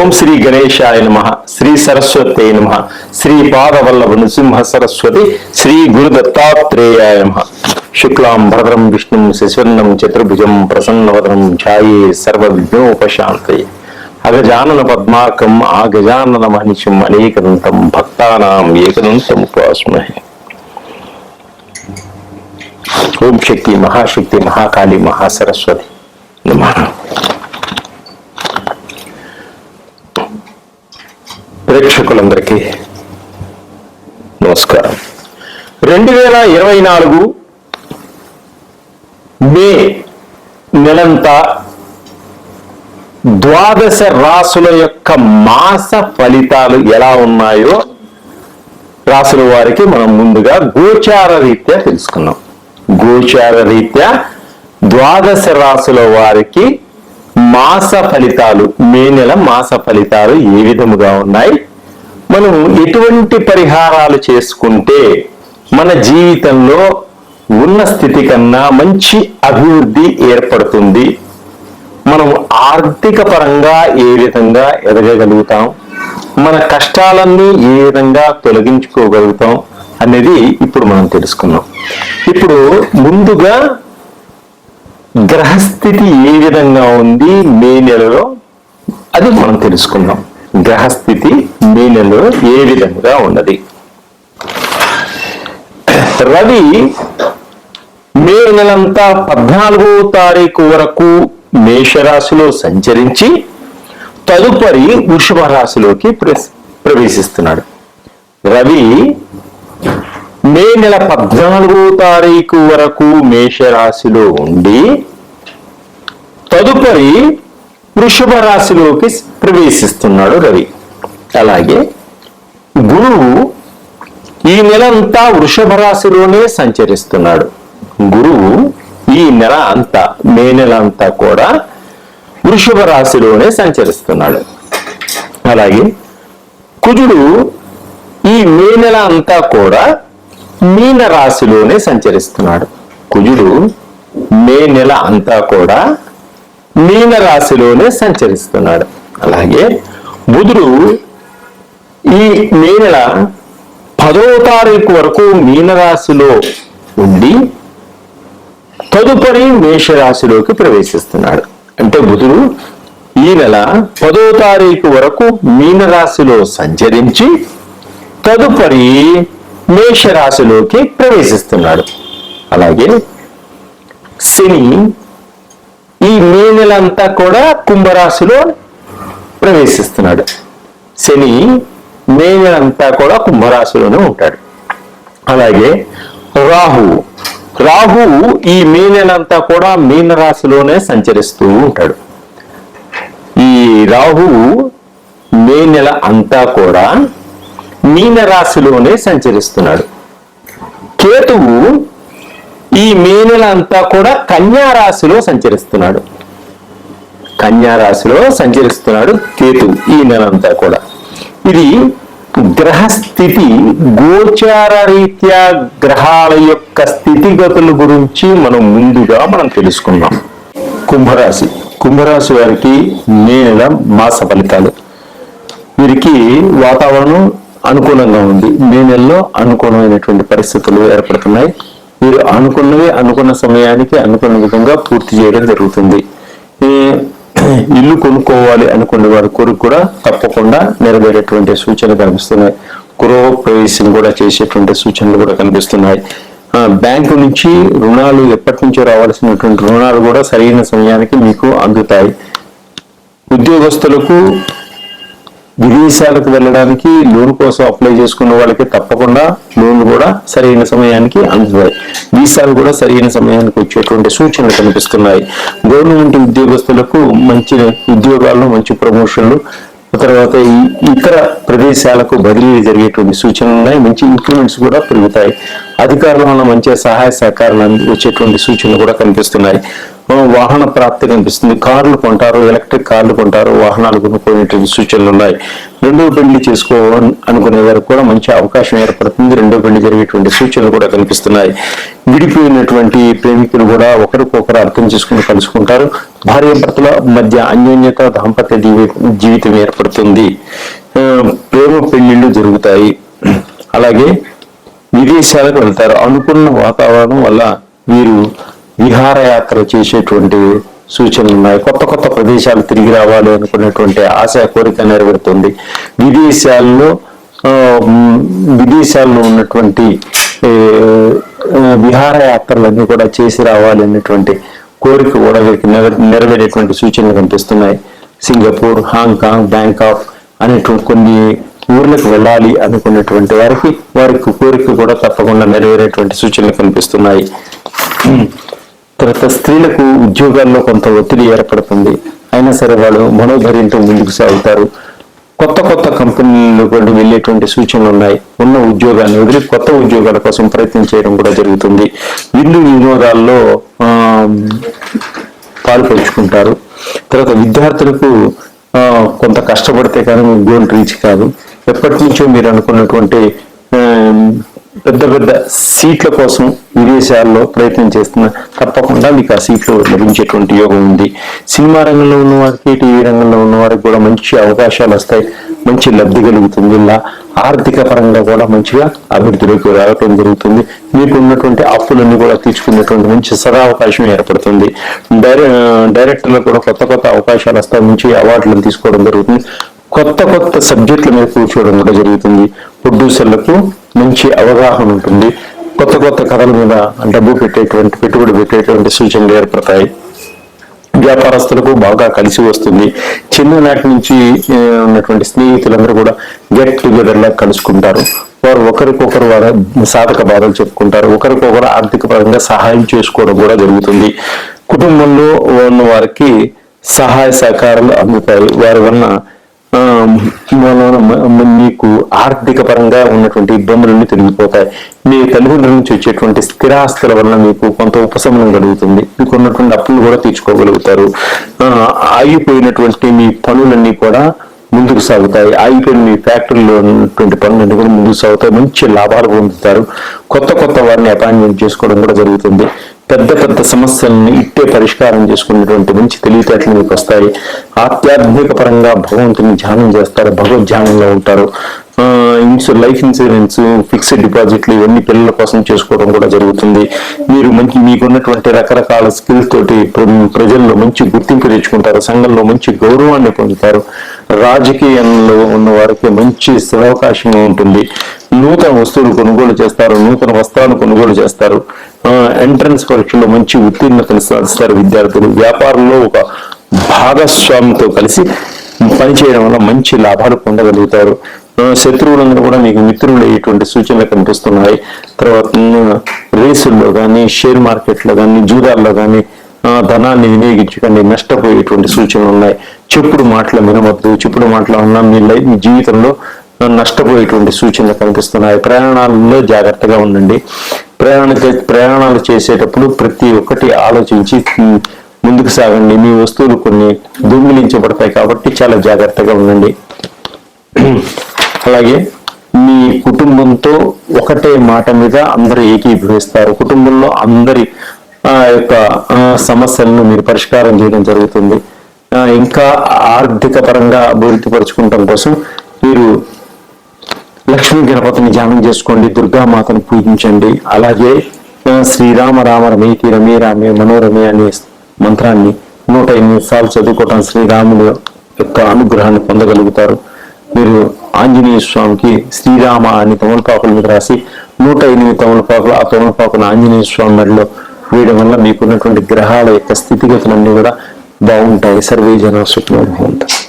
ఓం శ్రీ గణేశాయ నమ శ్రీ సరస్వతి నమ శ్రీ పాదవల్లభ నృసింహ సరస్వతి శ్రీ గురు దత్తాత్రేయాయ నమ. శుక్లాం భద్రం విష్ణుం శశివర్ణం చతుర్భుజం ప్రసన్నవదనం ఛాయే సర్వ విఘ్నోపశాంతయే అగజానన పద్మాకం ఆ గజానన మహిషం అనేకదంతం భక్తానాం ఏకదంతం ఉపాస్మహే. ఓం శక్తి మహాశక్తి మహాకాళి మహాసరస్వతి నమ. ప్రేక్షకులందరికీ నమస్కారం. రెండు వేల ఇరవై నాలుగు మే నెలంతా ద్వాదశ రాసుల యొక్క మాస ఫలితాలు ఎలా ఉన్నాయో రాసుల వారికి మనం ముందుగా గోచార రీత్యా తెలుసుకున్నాం. గోచార రీత్యా ద్వాదశ రాసుల వారికి మాస ఫలితాలు మే నెల మాస ఫలితాలు ఏ విధముగా ఉన్నాయి? మనం ఎటువంటి పరిహారాలు చేసుకుంటే మన జీవితంలో ఉన్న స్థితి కన్నా మంచి అభివృద్ధి ఏర్పడుతుంది. మనం ఆర్థిక పరంగా ఏ విధంగా ఎదగగలుగుతాం? మన కష్టాలన్నీ ఏ విధంగా తొలగించుకోగలుగుతాం? అనేది ఇప్పుడు మనం తెలుసుకున్నాం ఇప్పుడు ముందుగా గ్రహస్థితి ఏ విధంగా ఉంది? మే నెలలో? అది మనం తెలుసుకుందాం. గ్రహస్థితి మీ నెలలో ఏ విధంగా ఉన్నది? రవి మే నెలంతా పద్నాలుగో తారీఖు వరకు మేషరాశిలో సంచరించి తదుపరి వృషభ రాశిలోకి ప్రవేశిస్తున్నాడు. రవి మే నెల పద్నాలుగో తారీఖు వరకు మేషరాశిలో ఉండి తదుపరి వృషభ రాశిలోకి ప్రవేశిస్తున్నాడు రవి. అలాగే గురువు ఈ నెల అంతా వృషభ రాశిలోనే సంచరిస్తున్నాడు. గురువు ఈ నెల అంతా మే నెల అంతా కూడా వృషభ రాశిలోనే సంచరిస్తున్నాడు. అలాగే కుజుడు ఈ మే నెల అంతా కూడా మీన రాశిలోనే సంచరిస్తున్నాడు. కుజుడు మే నెల అంతా కూడా మీన రాశిలోనే సంచరిస్తున్నాడు. అలాగే బుధుడు ఈ మే నెల పదో తారీఖు వరకు మీనరాశిలో ఉండి తదుపరి మేషరాశిలోకి ప్రవేశిస్తున్నాడు. అంటే బుధుడు ఈ నెల పదో తారీఖు వరకు మీనరాశిలో సంచరించి తదుపరి మేషరాశిలోకి ప్రవేశిస్తున్నాడు. అలాగే శని ఈ మే నెల అంతా కూడా కుంభరాశిలో ప్రవేశిస్తున్నాడు. శని మే నెల అంతా కూడా కుంభరాశిలోనే ఉంటాడు. అలాగే రాహు రాహు ఈ మే నెల అంతా కూడా మీనరాశిలోనే సంచరిస్తూ ఉంటాడు. ఈ రాహు మే నెల అంతా కూడా మీనరాశిలోనే సంచరిస్తున్నాడు. కేతువు ఈ మే నెల అంతా కూడా కన్యారాశిలో సంచరిస్తున్నాడు. కన్యారాశిలో సంచరిస్తున్నాడు కేతు ఈ నెల అంతా కూడా. ఇది గ్రహస్థితి గోచార రీత్యా గ్రహాల యొక్క స్థితిగతుల గురించి మనం ముందుగా మనం తెలుసుకున్నాం కుంభరాశి. కుంభరాశి వారికి మే నెల మాస ఫలితాలు. వీరికి వాతావరణం అనుకూలంగా ఉంది. మే నెలలో అనుకూలమైనటువంటి పరిస్థితులు ఏర్పడుతున్నాయి. మీరు అనుకున్నవి అనుకున్న సమయానికి అనుకున్న విధంగా పూర్తి చేయడం జరుగుతుంది. ఇల్లు కొనుక్కోవాలి అనుకునే వారి కోరిక కూడా తప్పకుండా నెరవేరేటువంటి సూచనలు కనిపిస్తున్నాయి. గృహ ప్రవేశం కూడా చేసేటువంటి సూచనలు కూడా కనిపిస్తున్నాయి. బ్యాంకు నుంచి రుణాలు ఎప్పటి నుంచో రావాల్సినటువంటి రుణాలు కూడా సరైన సమయానికి మీకు అందుతాయి. ఉద్యోగస్తులకు విదేశాలకు వెళ్ళడానికి లోన్ కోసం అప్లై చేసుకున్న వాళ్ళకి తప్పకుండా లోన్ కూడా సరైన సమయానికి అందుతాయి. వీసాలు కూడా సరైన సమయానికి వచ్చేటువంటి సూచనలు కనిపిస్తున్నాయి. గవర్నమెంట్ ఉద్యోగస్తులకు మంచి ఉద్యోగాల్లో మంచి ప్రమోషన్లు తర్వాత ఈ ఇతర ప్రదేశాలకు బదిలీ జరిగేటువంటి సూచనలు ఉన్నాయి. మంచి ఇంక్రిమెంట్స్ కూడా పెరుగుతాయి. అధికారుల వల్ల మంచి సహాయ సహకారాలు వచ్చేటువంటి సూచనలు కూడా కనిపిస్తున్నాయి. వాహన ప్రాప్తి కనిపిస్తుంది. కార్లు కొంటారు ఎలక్ట్రిక్ కార్లు కొంటారు వాహనాలు కొనుక్కునేటువంటి సూచనలు ఉన్నాయి. రెండో పెళ్ళి చేసుకో అనుకునే వారికి కూడా మంచి అవకాశం ఏర్పడుతుంది. రెండో పెళ్ళి జరిగేటువంటి సూచనలు కూడా కనిపిస్తున్నాయి. విడిపోయినటువంటి ప్రేమికులు కూడా ఒకరికొకరు అర్థం చేసుకుని కలుసుకుంటారు. భార్యాభర్తల మధ్య అన్యోన్యత దాంపత్య జీవి- జీవితం ఏర్పడుతుంది. ప్రేమ పెళ్ళిళ్ళు జరుగుతాయి. అలాగే విదేశాలకు వెళ్తారు. అనుకున్న వాతావరణం వల్ల వీరు విహారయాత్ర చేసేటువంటి సూచనలు ఉన్నాయి. కొత్త కొత్త ప్రదేశాలు తిరిగి రావాలి అనుకునేటువంటి ఆశ కోరిక నెరవేరుతుంది. విదేశాల్లో విదేశాల్లో ఉన్నటువంటి విహారయాత్రలన్నీ కూడా చేసి రావాలి అనేటువంటి కోరిక కూడా వీరికి నెరవేరేటువంటి సూచనలు కనిపిస్తున్నాయి. సింగపూర్ హాంకాంగ్ బ్యాంకాక్ అనేటువంటి కొన్ని ఊర్లకు వెళ్ళాలి అనుకున్నటువంటి వారికి వారికి కోరిక కూడా తప్పకుండా నెరవేరేటువంటి సూచనలు కనిపిస్తున్నాయి. తర్వాత స్త్రీలకు ఉద్యోగాల్లో కొంత ఒత్తిడి ఏర్పడుతుంది. అయినా సరే వాళ్ళు మనోధైర్యంతో ముందుకు సాగుతారు. కొత్త కొత్త కంపెనీలు కూడా వెళ్ళేటువంటి సూచనలు ఉన్నాయి. ఉన్న ఉద్యోగాన్ని వదిలి కొత్త ఉద్యోగాల కోసం ప్రయత్నం చేయడం కూడా జరుగుతుంది. విందు వినోదాల్లో పాల్పంచుకుంటారు. తర్వాత విద్యార్థులకు కొంత కష్టపడితే కానీ గోల్ రీచ్ కాదు. ఎప్పటి నుంచో మీరు అనుకున్నటువంటి పెద్ద పెద్ద సీట్ల కోసం విదేశాల్లో ప్రయత్నం చేస్తున్న తప్పకుండా మీకు ఆ సీట్లు లభించేటువంటి యోగం ఉంది. సినిమా రంగంలో ఉన్న వారికి టీవీ రంగంలో ఉన్న వారికి కూడా మంచి అవకాశాలు వస్తాయి. మంచి లబ్ధి కలుగుతుంది. ఇలా ఆర్థిక పరంగా కూడా మంచిగా అభివృద్ధిలోకి రావటం జరుగుతుంది. మీకు ఉన్నటువంటి అప్పులన్నీ కూడా తీర్చుకునేటువంటి మంచి సదావకాశం ఏర్పడుతుంది. డైరె డైరెక్టర్లకు కూడా కొత్త కొత్త అవకాశాలు వస్తాయి. మంచి అవార్డులను తీసుకోవడం జరుగుతుంది. కొత్త కొత్త సబ్జెక్టుల మీద కూర్చోవడం కూడా జరుగుతుంది. ప్రొడ్యూసర్లకు మంచి అవగాహన ఉంటుంది. కొత్త కొత్త కథల మీద డబ్బు పెట్టేటువంటి పెట్టుబడి పెట్టేటువంటి సూచనలు ఏర్పడతాయి. వ్యాపారస్తులకు బాగా కలిసి వస్తుంది. చిన్ననాటి నుంచి ఉన్నటువంటి స్నేహితులందరూ కూడా గెట్ టుగెదర్లా కలుసుకుంటారు. వారు ఒకరికొకరు వారి సాధక బాధలు చెప్పుకుంటారు. ఒకరికొకరు ఆర్థిక పరంగా సహాయం చేసుకోవడం కూడా జరుగుతుంది. కుటుంబంలో ఉన్న వారికి సహాయ సహకారాలు అందుతాయి. వారి వలన మీకు ఆర్థిక పరంగా ఉన్నటువంటి ఇబ్బందులన్నీ తొలగిపోతాయి. మీ తల్లిదండ్రుల నుంచి వచ్చేటువంటి స్థిరాస్తుల వలన మీకు కొంత ఉపశమనం కలుగుతుంది. మీకు ఉన్నటువంటి అప్పులు కూడా తీర్చుకోగలుగుతారు. ఆగిపోయినటువంటి మీ పనులన్నీ కూడా ముందుకు సాగుతాయి. ఆగిపోయిన మీ ఫ్యాక్టరీలో ఉన్నటువంటి పనులన్నీ కూడా ముందుకు సాగుతాయి. మంచి లాభాలు పొందుతారు. కొత్త కొత్త వారిని అపాయింట్మెంట్ చేసుకోవడం కూడా జరుగుతుంది. పెద్ద పెద్ద సమస్యలను ఇట్టే పరిష్కారం చేసుకునేటువంటి మంచి తెలివితేటలు మీకు వస్తాయి. ఆధ్యాత్మిక పరంగా భగవంతుని ధ్యానం చేస్తారు భగవద్ ధ్యానంలో ఉంటారు. ఆ, ఇన్సూ లైఫ్ ఇన్సూరెన్స్ ఫిక్స్డ్ డిపాజిట్లు ఇవన్నీ పిల్లల కోసం చేసుకోవడం కూడా జరుగుతుంది. మీరు మంచి మీకున్నటువంటి రకరకాల స్కిల్ తోటి ప్రజల్లో మంచి గుర్తింపు తెచ్చుకుంటారు సంఘంలో మంచి గౌరవాన్ని పొందుతారు. రాజకీయంలో ఉన్న వారికి మంచి అవకాశం ఉంటుంది. నూతన వస్తువులు కొనుగోలు చేస్తారు నూతన వస్త్రాలు కొనుగోలు చేస్తారు. ఎంట్రన్స్ పరీక్షలో మంచి ఉత్తీర్ణతను సాధిస్తారు విద్యార్థులు. వ్యాపారంలో ఒక భాగస్వామితో కలిసి పనిచేయడం వల్ల మంచి లాభాలు పొందగలుగుతారు. శత్రువులందరూ కూడా మీకు మిత్రులు అయ్యేటువంటి సూచనలు కనిపిస్తున్నాయి. తర్వాత రేసుల్లో కానీ షేర్ మార్కెట్లో కానీ జూదాల్లో కానీ ధనాన్ని వినియోగించకండి నష్టపోయేటువంటి సూచనలు ఉన్నాయి. చెప్పుడు మాటలు వినవద్దు. చెప్పుడు మాటలు ఉన్నా మీ లైఫ్ మీ జీవితంలో నష్టపోయేటువంటి సూచనలు కనిపిస్తున్నాయి. ప్రయాణాలలో జాగ్రత్తగా ఉండండి. ప్రయాణ ప్రయాణాలు చేసేటప్పుడు ప్రతి ఒక్కటి ఆలోచించి ముందుకు సాగండి. మీ వస్తువులు కొన్ని దొంగిలించబడతాయి కాబట్టి చాలా జాగ్రత్తగా ఉండండి. అలాగే మీ కుటుంబంతో ఒకటే మాట మీద అందరూ ఏకీభవిస్తారు. కుటుంబంలో అందరి ఆ యొక్క సమస్యలను మీరు పరిష్కారం చేయడం జరుగుతుంది. ఇంకా ఆర్థిక పరంగా అభివృద్ధి పరచుకోవడం కోసం మీరు లక్ష్మీ గణపతిని ధ్యానం చేసుకోండి దుర్గామాతను పూజించండి. అలాగే శ్రీరామ రామ రమేతి రమే రామే మనోరమే అనే మంత్రాన్ని నూట ఎనిమిది సార్లు చదువుకోవటం శ్రీరాముడు యొక్క అనుగ్రహాన్ని పొందగలుగుతారు. మీరు ఆంజనేయ స్వామికి శ్రీరామ అని తమలపాకుల మీద రాసి నూట ఎనిమిది తమలపాకులు ఆ తమలపాకును ఆంజనేయ స్వామి మెడలో వేయడం వల్ల మీకున్నటువంటి గ్రహాల యొక్క స్థితిగతులన్నీ కూడా బాగుంటాయి. సర్వే జన సుఖంగా ఉంటాయి